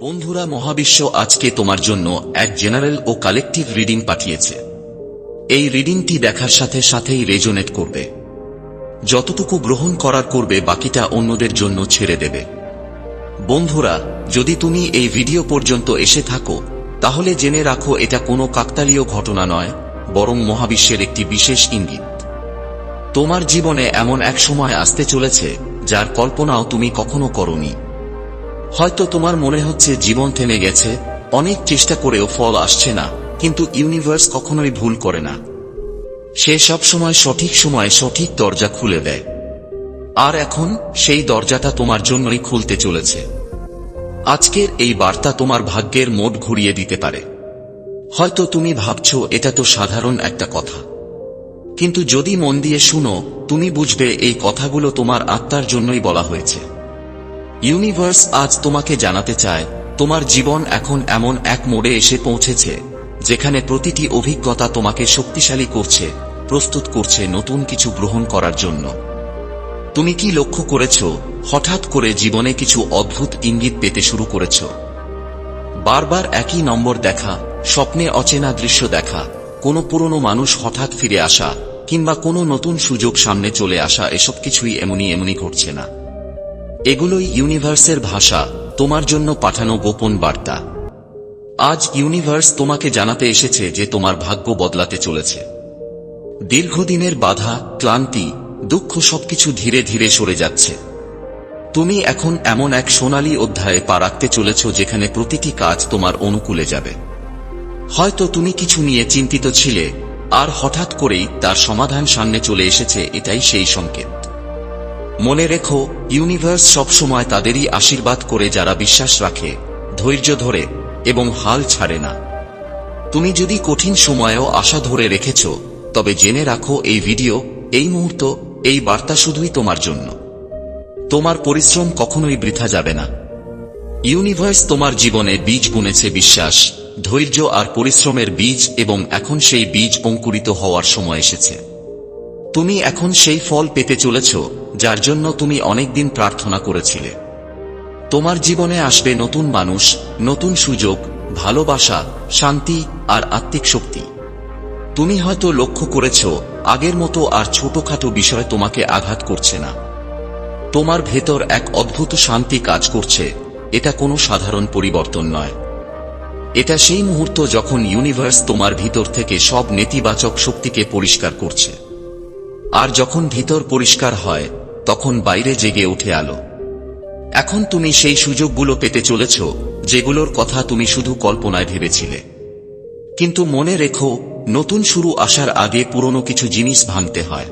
বন্ধুরা, মহাবিশ্ব আজকে তোমার জন্য এক জেনারেল ও কালেকটিভ রিডিং পাঠিয়েছে। এই রিডিংটি দেখার সাথে সাথেই রেজোনেট করবে। যতটুকু গ্রহণ করার করবে, বাকিটা অন্যদের জন্য ছেড়ে দেবে। বন্ধুরা, যদি তুমি এই ভিডিও পর্যন্ত এসে থাকো, তাহলে জেনে রাখো এটা কোনো কাকতালীয় ঘটনা নয়, বরং মহাবিশ্বের একটি বিশেষ ইঙ্গিত। তোমার জীবনে এমন এক সময় আসতে চলেছে, যার কল্পনাও তুমি কখনো করনি। হয়তো তোমার মনে হচ্ছে জীবন থেমে গেছে, অনেক চেষ্টা করেও ফল আসছে না, কিন্তু ইউনিভার্স কখনোই ভুল করে না। সে সব সময় সঠিক সময়ে সঠিক দরজা খুলে দেয়। আর এখন সেই দরজাটা তোমার জন্যই খুলতে চলেছে। আজকের এই বার্তা তোমার ভাগ্যের মোট ঘুরিয়ে দিতে পারে। হয়তো তুমি ভাবছ, এটা তো সাধারণ একটা কথা। কিন্তু যদি মন দিয়ে শুনো, তুমি বুঝবে এই কথাগুলো তোমার আত্মার জন্যই বলা হয়েছে। ইউনিভার্স আজ তোমাকে জানাতে চায়, তোমার জীবন এখন এমন এক মোড়ে এসে পৌঁছেছে, যেখানে প্রতিটি অভিজ্ঞতা তোমাকে শক্তিশালী করছে, প্রস্তুত করছে নতুন কিছু গ্রহণ করার জন্য। তুমি কি লক্ষ্য করেছ, হঠাৎ করে জীবনে কিছু অদ্ভুত ইঙ্গিত পেতে শুরু করেছ? বারবার একই নম্বর দেখা, স্বপ্নে অচেনা দৃশ্য দেখা, কোনো পুরনো মানুষ হঠাৎ ফিরে আসা, কিংবা কোনো নতুন সুযোগ সামনে চলে আসা, এসব কিছুই এমনই এমনই ঘটছে না। এগুলোই ইউনিভার্সের ভাষা, তোমার জন্য পাঠানো গোপন বার্তা। আজ ইউনিভার্স তোমাকে জানাতে এসেছে যে তোমার ভাগ্য বদলাতে চলেছে। দীর্ঘদিনের বাধা, ক্লান্তি, দুঃখ সবকিছু ধীরে ধীরে সরে যাচ্ছে। তুমি এখন এমন এক সোনালী অধ্যায়ে পা রাখতে চলেছ যেখানে প্রতিটি কাজ তোমার অনুকূলে যাবে। হয়তো তুমি কিছু নিয়ে চিন্তিত ছিলে, আর হঠাৎ করেই তার সমাধান সামনে চলে এসেছে এটাই সেই সংকেত। মনে রেখো, ইউনিভার্স সবসময় তাদেরই আশীর্বাদ করে যারা বিশ্বাস রাখে, ধৈর্য ধরে এবং হাল ছাড়ে না। তুমি যদি কঠিন সময়েও আশা ধরে রেখেছ, তবে জেনে রাখো এই ভিডিও, এই মুহূর্ত, এই বার্তা শুধুই তোমার জন্য। তোমার পরিশ্রম কখনোই বৃথা যাবে না। ইউনিভার্স তোমার জীবনে বীজ বুনেছে বিশ্বাস, ধৈর্য আর পরিশ্রমের বীজ এবং এখন সেই বীজ অঙ্কুরিত হওয়ার সময় এসেছে। তুমি এখন সেই ফল পেতে চলেছ, যার জন্য তুমি অনেকদিন প্রার্থনা করেছিলে। তোমার জীবনে আসবে নতুন মানুষ, নতুন সুযোগ, ভালোবাসা, শান্তি আর আত্মিক শক্তি। তুমি হয়তো লক্ষ্য করেছ, আগের মতো আর ছোটখাটো বিষয় তোমাকে আঘাত করছে না। তোমার ভেতর এক অদ্ভুত শান্তি কাজ করছে, এটা কোনো সাধারণ পরিবর্তন নয়। এটা সেই মুহূর্ত যখন ইউনিভার্স তোমার ভিতর থেকে সব নেতিবাচক শক্তিকে পরিষ্কার করছে। আর যখন ভিতর পরিষ্কার হয়, তখন বাইরে জেগে উঠে আলো। এখন তুমি সেই সুযোগগুলো পেতে চলেছ, যেগুলোর কথা তুমি শুধু কল্পনায় ভেবেছিলে। কিন্তু মনে রেখো, নতুন শুরু আসার আগে পুরনো কিছু জিনিস ভাঙতে হয়।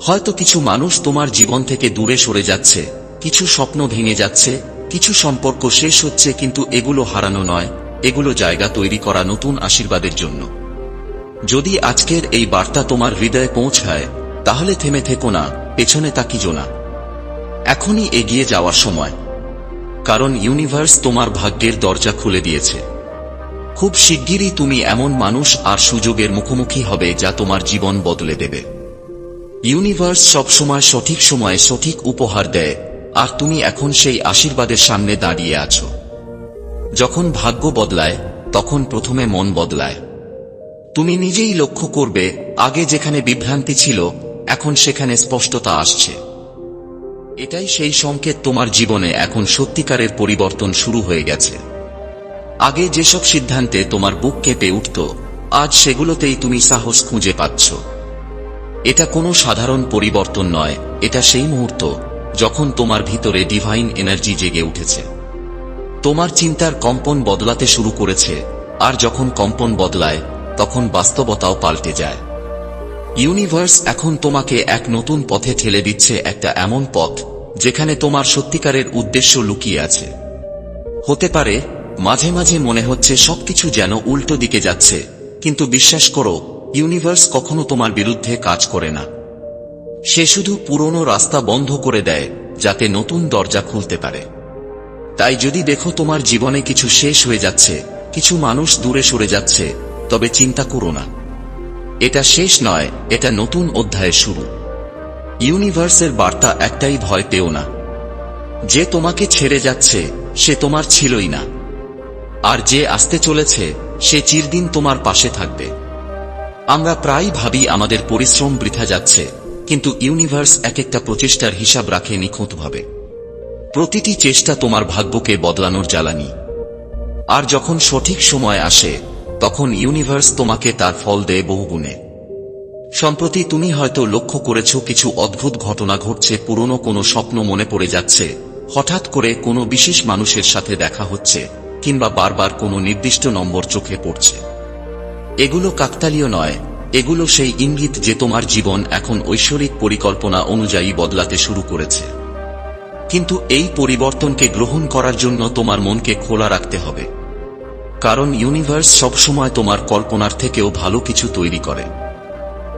হয়তো কিছু মানুষ তোমার জীবন থেকে দূরে সরে যাচ্ছে, কিছু স্বপ্ন ভেঙে যাচ্ছে, কিছু সম্পর্ক শেষ হচ্ছে কিন্তু এগুলো হারানো নয়, এগুলো জায়গা তৈরি করা নতুন আশীর্বাদের জন্য। যদি আজকের এই বার্তা তোমার হৃদয়ে পৌঁছায় তাহলে থেমে থেকো না, পেছনে তাকিজো না। এখনই এগিয়ে যাওয়ার সময়। কারণ ইউনিভার্স তোমার ভাগ্যের দরজা খুলে দিয়েছে। খুব শিগগিরই তুমি এমন মানুষ আর সুযোগের মুখোমুখি হবে যা তোমার জীবন বদলে দেবে। ইউনিভার্স সবসময় সঠিক সময়ে সঠিক উপহার দেয়, আর তুমি এখন সেই আশীর্বাদের সামনে দাঁড়িয়ে আছো। যখন ভাগ্য বদলায়, তখন প্রথমে মন বদলায়। তুমি নিজেই লক্ষ্য করবে, আগে যেখানে বিভ্রান্তি ছিল এখন সেখানে স্পষ্টতা আসছে। এটাই সেই সংকেত তোমার জীবনে এখন সত্যিকারের পরিবর্তন শুরু হয়ে গেছে। আগে যেসব সিদ্ধান্তে তোমার বুক কেঁপে উঠত, আজ সেগুলোতেই তুমি সাহস খুঁজে পাচ্ছ। এটা কোনো সাধারণ পরিবর্তন নয়, এটা সেই মুহূর্ত যখন তোমার ভিতরে ডিভাইন এনার্জি জেগে উঠেছে। তোমার চিন্তার কম্পন বদলাতে শুরু করেছে, আর যখন কম্পন বদলায়, তখন বাস্তবতাও পাল্টে যায়। ইউনিভার্স এখন তোমাকে এক নতুন পথে ঠেলে দিচ্ছে একটা এমন পথ, যেখানে তোমার সত্যিকারের উদ্দেশ্য লুকিয়ে আছে। হতে পারে, মাঝে মাঝে মনে হচ্ছে সবকিছু যেন উল্টো দিকে যাচ্ছে, কিন্তু বিশ্বাস করো, ইউনিভার্স কখনো তোমার বিরুদ্ধে কাজ করে না। সে শুধু পুরনো রাস্তা বন্ধ করে দেয়, যাতে নতুন দরজা খুলতে পারে। তাই যদি দেখো তোমার জীবনে কিছু শেষ হয়ে যাচ্ছে, কিছু মানুষ দূরে সরে যাচ্ছে, তবে চিন্তা করো না। এটা শেষ নয়, এটা নতুন অধ্যায়ের শুরু। ইউনিভার্সের বার্তা একটাই ভয় পেও না। যে তোমাকে ছেড়ে যাচ্ছে, সে তোমার ছিলই না। আর যে আসতে চলেছে, সে চিরদিন তোমার পাশে থাকবে। আমরা প্রায় ভাবি আমাদের পরিশ্রম বৃথা যাচ্ছে, কিন্তু ইউনিভার্স এক একটা প্রচেষ্টার হিসাব রাখে নিখুঁতভাবে। প্রতিটি চেষ্টা তোমার ভাগ্যকে বদলানোর জ্বালানি। আর যখন সঠিক সময় আসে তখন ইউনিভার্স তোমাকে তার ফল দেয় বহুগুণে। সম্প্রতি তুমি হয়তো লক্ষ্য করেছ কিছু অদ্ভুত ঘটনা ঘটছে, পুরনো কোনো স্বপ্ন মনে পড়ে যাচ্ছে, হঠাৎ করে কোনো বিশেষ মানুষের সাথে দেখা হচ্ছে, কিংবা বারবার কোনো নির্দিষ্ট নম্বর চোখে পড়ছে। এগুলো কাকতালীয় নয়, এগুলো সেই ইঙ্গিত যে তোমার জীবন এখন ঐশ্বরিক পরিকল্পনা অনুযায়ী বদলাতে শুরু করেছে। কিন্তু এই পরিবর্তনকে গ্রহণ করার জন্য তোমার মনকে খোলা রাখতে হবে। কারণ ইউনিভার্স সবসময় তোমার কল্পনার থেকেও ভালো কিছু তৈরি করে।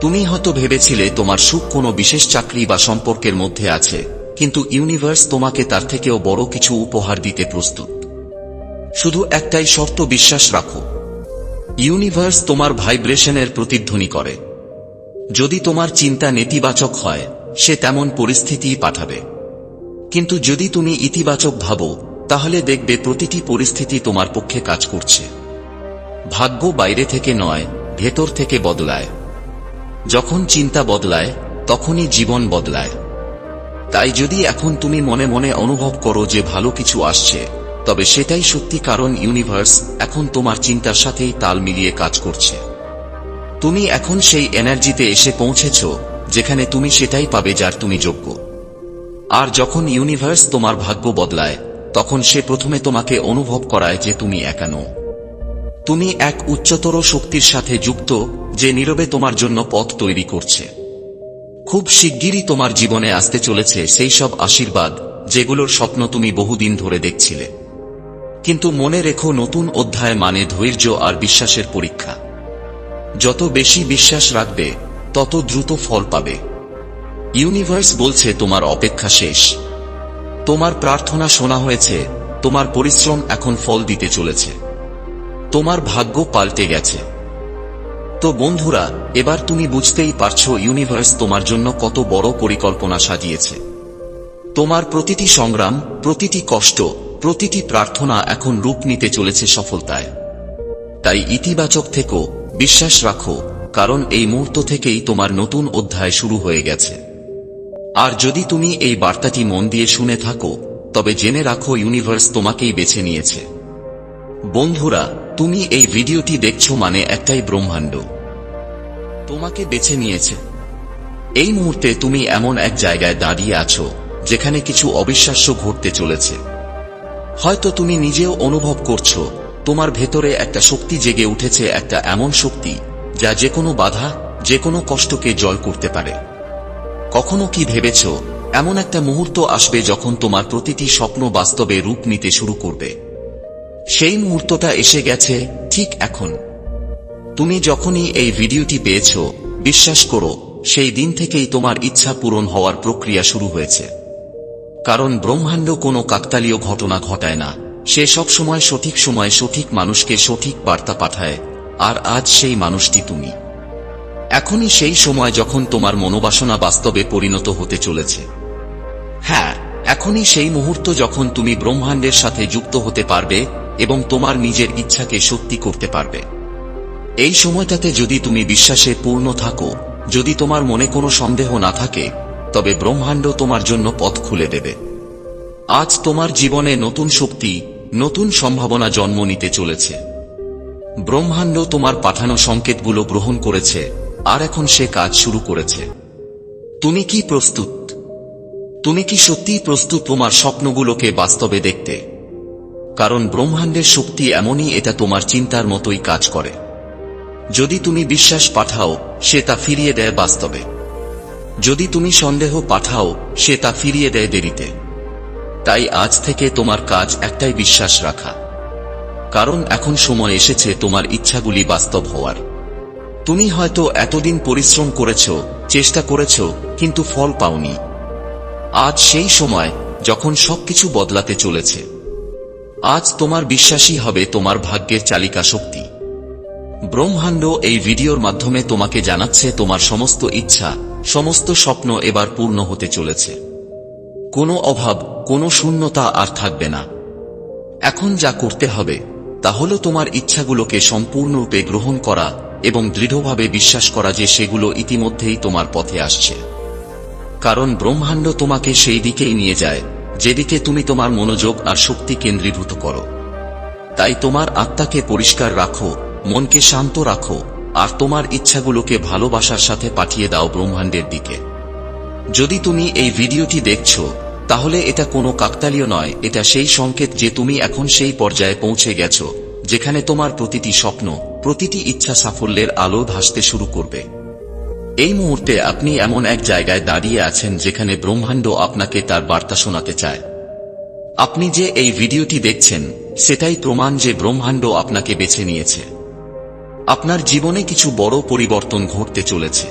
তুমি হয়তো ভেবেছিলে তোমার সুখ কোনো বিশেষ চাকরি বা সম্পর্কের মধ্যে আছে, কিন্তু ইউনিভার্স তোমাকে তার থেকেও বড় কিছু উপহার দিতে প্রস্তুত। শুধু একটাই শর্ত বিশ্বাস রাখো। ইউনিভার্স তোমার ভাইব্রেশনের প্রতিধ্বনি করে। যদি তোমার চিন্তা নেতিবাচক হয়, সে তেমন পরিস্থিতিই পাঠাবে। কিন্তু যদি তুমি ইতিবাচক ভাবো তাহলে দেখবে প্রতিটি পরিস্থিতি তোমার পক্ষে কাজ করছে। ভাগ্য বাইরে থেকে নয়, ভেতর থেকে বদলায়। যখন চিন্তা বদলায়, তখনই জীবন বদলায়। তাই যদি এখন তুমি মনে মনে অনুভব করো যে ভালো কিছু আসছে, তবে সেটাই সত্যি কারণ ইউনিভার্স এখন তোমার চিন্তার সাথেই তাল মিলিয়ে কাজ করছে। তুমি এখন সেই এনার্জিতে এসে পৌঁছেছ, যেখানে তুমি সেটাই পাবে যার তুমি যোগ্য। আর যখন ইউনিভার্স তোমার ভাগ্য বদলায় তখন সে প্রথমে তোমাকে অনুভব করায় যে তুমি একা নও। তুমি এক উচ্চতর শক্তির সাথে যুক্ত যে নীরবে তোমার জন্য পথ তৈরি করছে। খুব শিগগিরই তোমার জীবনে আসতে চলেছে সেই সব আশীর্বাদ যেগুলোর স্বপ্ন তুমি বহুদিন ধরে দেখছিলে। কিন্তু মনে রেখো নতুন অধ্যায় মানে ধৈর্য আর বিশ্বাসের পরীক্ষা। যত বেশি বিশ্বাস রাখবে, তত দ্রুত ফল পাবে। ইউনিভার্স বলছে তোমার অপেক্ষা শেষ। তোমার প্রার্থনা শোনা হয়েছে, তোমার পরিশ্রম এখন ফল দিতে চলেছে। তোমার ভাগ্য পাল্টে গেছে। তো বন্ধুরা, এবার তুমি বুঝতেই পারছ ইউনিভার্স তোমার জন্য কত বড় পরিকল্পনা সাজিয়েছে। তোমার প্রতিটি সংগ্রাম, প্রতিটি কষ্ট, প্রতিটি প্রার্থনা এখন রূপ নিতে চলেছে সফলতায়। তাই ইতিবাচক থেকো, বিশ্বাস রাখো, কারণ এই মুহূর্ত থেকেই তোমার নতুন অধ্যায় শুরু হয়ে গেছে। আর যদি তুমি এই বার্তাটি মন দিয়ে শুনে থাকো, তবে জেনে রাখো ইউনিভার্স তোমাকেই বেছে নিয়েছে। বন্ধুরা, তুমি এই ভিডিওটি দেখছ মানে একটাই ব্রহ্মাণ্ড। তোমাকে বেছে নিয়েছে। এই মুহূর্তে তুমি এমন এক জায়গায় দাঁড়িয়ে আছো, যেখানে কিছু অবিশ্বাস্য ঘটতে চলেছে। হয়তো তুমি নিজেও অনুভব করছ, তোমার ভেতরে একটা শক্তি জেগে উঠেছে, একটা এমন শক্তি, যা যে কোনো বাধা যে কোনো কষ্টকে জয় করতে পারে। কখনো কি ভেবেছ, এমন একটা মুহূর্ত আসবে যখন তোমার প্রতিটি স্বপ্ন বাস্তবে রূপ নিতে শুরু করবে? সেই মুহূর্তটা এসে গেছে ঠিক এখন। তুমি যখনই এই ভিডিওটি পেয়েছ, বিশ্বাস করো, সেই দিন থেকেই তোমার ইচ্ছা পূরণ হওয়ার প্রক্রিয়া শুরু হয়েছে। কারণ ব্রহ্মাণ্ড কোনো কাকতালীয় ঘটনা ঘটায় না। সে সবসময় সঠিক সময়ে সঠিক মানুষকে সঠিক বার্তা পাঠায়, আর আজ সেই মানুষটি তুমি। এখনই সেই সময় যখন তোমার মনোবাসনা বাস্তবে পরিণত হতে চলেছে। হ্যাঁ এখনই সেই মুহূর্ত যখন তুমি ব্রহ্মাণ্ডের সাথে যুক্ত হতে পারবে এবং তোমার নিজের ইচ্ছাকে সত্যি করতে পারবে। এই সময়টাতে যদি তুমি বিশ্বাসে পূর্ণ থাকো, যদি তোমার মনে কোনো সন্দেহ না থাকে, তবে ব্রহ্মাণ্ড তোমার জন্য পথ খুলে দেবে। আজ তোমার জীবনে নতুন শক্তি, নতুন সম্ভাবনা জন্ম নিতে চলেছে। ব্রহ্মাণ্ড তোমার পাঠানো সংকেতগুলো গ্রহণ করেছে। আর এখন সে কাজ শুরু করেছে। তুমি কি প্রস্তুত? তুমি কি সত্যিই প্রস্তুত তোমার স্বপ্নগুলোকে বাস্তবে দেখতে? কারণ ব্রহ্মাণ্ডের শক্তি এমনই এটা তোমার চিন্তার মতোই কাজ করে। যদি তুমি বিশ্বাস পাঠাও, সে তা ফিরিয়ে দেয় বাস্তবে। যদি তুমি সন্দেহ পাঠাও, সে তা ফিরিয়ে দেয় দেরিতে। তাই আজ থেকে তোমার কাজ একটাই বিশ্বাস রাখা। কারণ এখন সময় এসেছে তোমার ইচ্ছাগুলি বাস্তব হওয়ার। তুমি হয়তো এতদিন পরিশ্রম করেছ, চেষ্টা করেছ, কিন্তু ফল পাওনি। আজ সেই সময় যখন সবকিছু বদলাতে চলেছে। আজ তোমার বিশ্বাসই হবে তোমার ভাগ্যের চালিকা শক্তি। ব্রহ্মাণ্ড এই ভিডিওর মাধ্যমে তোমাকে জানাচ্ছে তোমার সমস্ত ইচ্ছা, সমস্ত স্বপ্ন এবার পূর্ণ হতে চলেছে। কোনো অভাব, কোনো শূন্যতা আর থাকবে না। এখন যা করতে হবে, তা হল তোমার ইচ্ছাগুলোকে সম্পূর্ণরূপে গ্রহণ করা এবং দৃঢ়ভাবে বিশ্বাস করা যে সেগুলো ইতিমধ্যেই তোমার পথে আসছে। কারণ ব্রহ্মাণ্ড তোমাকে সেই দিকেই নিয়ে যায়, যেদিকে তুমি তোমার মনোযোগ আর শক্তি কেন্দ্রীভূত করো। তাই তোমার আত্মাকে পরিষ্কার রাখো, মনকে শান্ত রাখো, আর তোমার ইচ্ছাগুলোকে ভালোবাসার সাথে পাঠিয়ে দাও ব্রহ্মাণ্ডের দিকে। যদি তুমি এই ভিডিওটি দেখছ, তাহলে এটা কোনো কাকতালীয় নয়, এটা সেই সংকেত যে তুমি এখন সেই পর্যায়ে পৌঁছে গেছো। যেখানে তোমার প্রতিটি স্বপ্ন, প্রতিটি ইচ্ছা সাফল্যের আলো ভাসতে শুরু করবে। এই মুহূর্তে আপনি এমন এক জায়গায় দাঁড়িয়ে আছেন যেখানে ব্রহ্মাণ্ড আপনাকে তার বার্তা শোনাতে চায়। আপনি যে এই ভিডিওটি দেখছেন, সেটাই প্রমাণ যে ব্রহ্মাণ্ড আপনাকে বেছে নিয়েছে। আপনার জীবনে কিছু বড় পরিবর্তন ঘটতে চলেছে।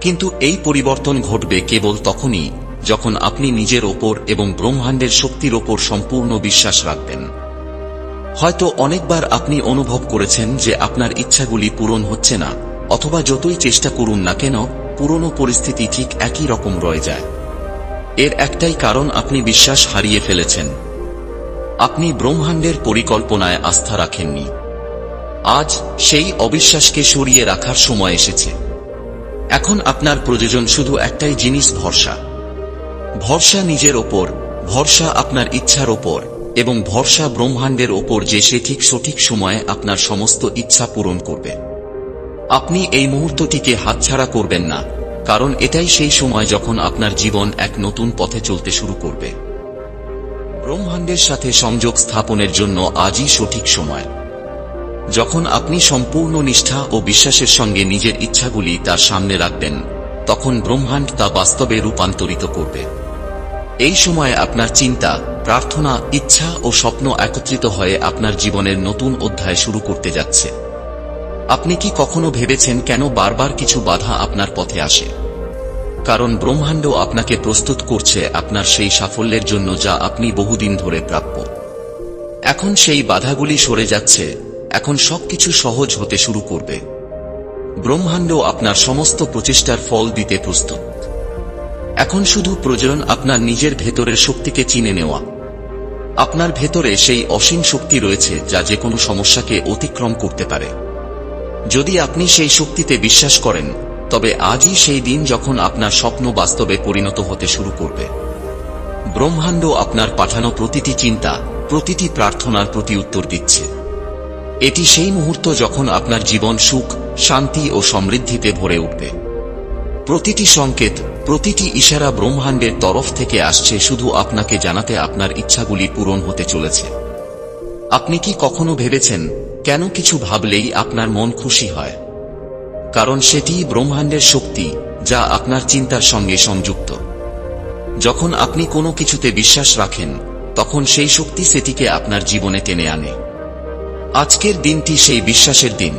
কিন্তু এই পরিবর্তন ঘটবে কেবল তখনই, যখন আপনি নিজের ওপর এবং ব্রহ্মাণ্ডের শক্তির ওপর সম্পূর্ণ বিশ্বাস রাখবেন। হয়তো অনেকবার আপনি অনুভব করেছেন যে আপনার ইচ্ছাগুলি পূরণ হচ্ছে না, অথবা যতই চেষ্টা করুন না কেন, পুরনো পরিস্থিতি ঠিক একই রকম রয়ে যায়। এর একটাই কারণ আপনি বিশ্বাস হারিয়ে ফেলেছেন। আপনি ব্রহ্মাণ্ডের পরিকল্পনায় আস্থা রাখেননি। আজ সেই অবিশ্বাসকে সরিয়ে রাখার সময় এসেছে। এখন আপনার প্রয়োজন শুধু একটাই জিনিস, ভরসা। ভরসা নিজের ওপর, ভরসা আপনার ইচ্ছার ওপর। এবং ভরসা ব্রহ্মাণ্ডের ওপর যে সে ঠিক সঠিক সময়ে আপনার সমস্ত ইচ্ছা পূরণ করবে। আপনি এই মুহূর্তটিকে হাতছাড়া করবেন না, কারণ এটাই সেই সময় যখন আপনার জীবন এক নতুন পথে চলতে শুরু করবে। ব্রহ্মাণ্ডের সাথে সংযোগ স্থাপনের জন্য আজই সঠিক সময়। যখন আপনি সম্পূর্ণ নিষ্ঠা ও বিশ্বাসের সঙ্গে নিজের ইচ্ছাগুলি তার সামনে রাখবেন, তখন ব্রহ্মাণ্ড তা বাস্তবে রূপান্তরিত করবে। এই সময়ে আপনার চিন্তা, প্রার্থনা, ইচ্ছা ও স্বপ্ন একত্রিত হয়ে আপনার জীবনের নতুন অধ্যায় শুরু করতে যাচ্ছে। আপনি কি কখনো ভেবেছেন কেন বারবার কিছু বাধা আপনার পথে আসে? কারণ ব্রহ্মাণ্ড আপনাকে প্রস্তুত করছে আপনার সেই সাফল্যের জন্য যা আপনি বহুদিন ধরে প্রাপ্য। এখন সেই বাধাগুলি সরে যাচ্ছে, এখন সবকিছু সহজ হতে শুরু করবে। ব্রহ্মাণ্ড আপনার সমস্ত প্রচেষ্টার ফল দিতে প্রস্তুত। এখন শুধু প্রয়োজন আপনার নিজের ভেতরের শক্তিকে চিনে নেওয়া। আপনার ভেতরে সেই অসীম শক্তি রয়েছে যা যে কোনো সমস্যাকে অতিক্রম করতে পারে। যদি আপনি সেই শক্তিতে বিশ্বাস করেন, তবে আজই সেই দিন যখন আপনার স্বপ্ন বাস্তবে পরিণত হতে শুরু করবে। ব্রহ্মাণ্ড আপনার পাঠানো প্রতিটি চিন্তা, প্রতিটি প্রার্থনার প্রতি উত্তর দিচ্ছে। এটি সেই মুহূর্ত যখন আপনার জীবন সুখ, শান্তি ও সমৃদ্ধিতে ভরে উঠবে। প্রতিটি সংকেত প্রতিটি ইশারা ব্রহ্মাণ্ডের তরফ থেকে আসছে, শুধু আপনাকে জানাতে আপনার ইচ্ছাগুলি পূরণ হতে চলেছে। আপনি কি কখনো ভেবেছেন, কেন কিছু ভাবলেই আপনার মন খুশি হয়? কারণ সেটি ব্রহ্মাণ্ডের শক্তি, যা আপনার চিন্তার সঙ্গে সংযুক্ত। যখন আপনি কোনো কিছুতে বিশ্বাস রাখেন, তখন সেই শক্তি সেটিকে আপনার জীবনে টেনে আনে। আজকের দিনটি সেই বিশ্বাসের দিন।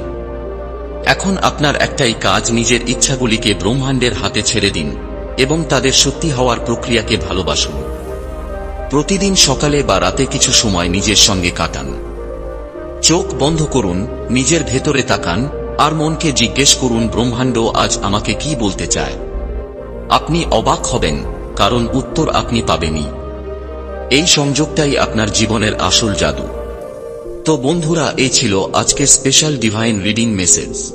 এখন আপনার একটাই কাজ, নিজের ইচ্ছাগুলিকে ব্রহ্মাণ্ডের হাতে ছেড়ে দিন। এবং তাদের সত্যি হওয়ার প্রক্রিয়াকে ভালোবাসুন। প্রতিদিন সকালে বা রাতে কিছু সময় নিজের সঙ্গে কাটান। চোখ বন্ধ করুন, নিজের ভেতরে তাকান, আর মনকে জিজ্ঞেস করুন, ব্রহ্মাণ্ড আজ আমাকে কি বলতে চায়? আপনি অবাক হবেন, কারণ উত্তর আপনি পাবেনই। এই সংযোগটাই আপনার জীবনের আসল জাদু। তো বন্ধুরা এই ছিল আজকের স্পেশাল ডিভাইন রিডিং মেসেজ